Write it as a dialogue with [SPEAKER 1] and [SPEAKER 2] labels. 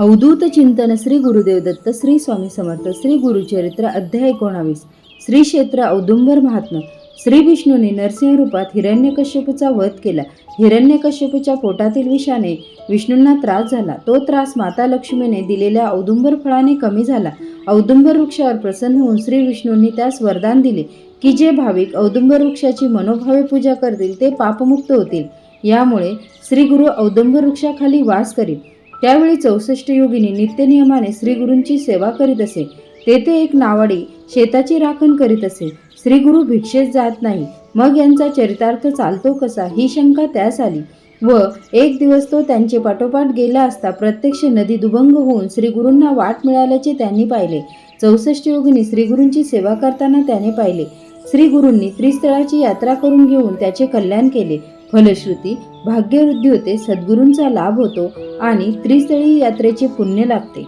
[SPEAKER 1] अवधूत चिंतन श्री गुरुदेव दत्त श्री स्वामी समर्थ श्री गुरुचरित्र अध्याय एकोणावीस. श्री क्षेत्र औदुंबर महात्मा श्री विष्णूने नरसिंह रूपात हिरण्यकश्यपूचा वध केला. हिरण्यकश्यपूच्या पोटातील विषाने विष्णूंना त्रास झाला. तो त्रास माता लक्ष्मीने दिलेल्या औदुंबर फळाने कमी झाला. औदुंबर वृक्षावर प्रसन्न होऊन श्री विष्णूंनी त्यास वरदान दिले की जे भाविक औदुंबर वृक्षाची मनोभावे पूजा करतील ते पापमुक्त होतील. यामुळे श्री गुरु औदुंबर वृक्षाखाली वास करीत त्यावेळी चौसष्ट योगिनी नित्यनियमाने श्रीगुरूंची सेवा करीत असे. तेथे एक नावाडी शेताची राखण करीत असे. श्रीगुरु भिक्षेत जात नाही. मग यांचा चरितार्थ चालतो कसा ही शंका त्यास आली. व एक दिवस तो त्यांचे पाठोपाठ गेला असता प्रत्यक्ष नदी दुभंग होऊन श्रीगुरूंना वाट मिळाल्याचे त्यांनी पाहिले. चौसष्ट योगिनी श्रीगुरूंची सेवा करताना त्याने पाहिले. श्रीगुरूंनी त्रिस्थळाची यात्रा करून घेऊन त्याचे कल्याण केले. फलश्रुती भाग्यवृद्धी होते सद्गुरूंचा लाभ होतो आणि त्रिस्थळी यात्रेचे पुण्य लागते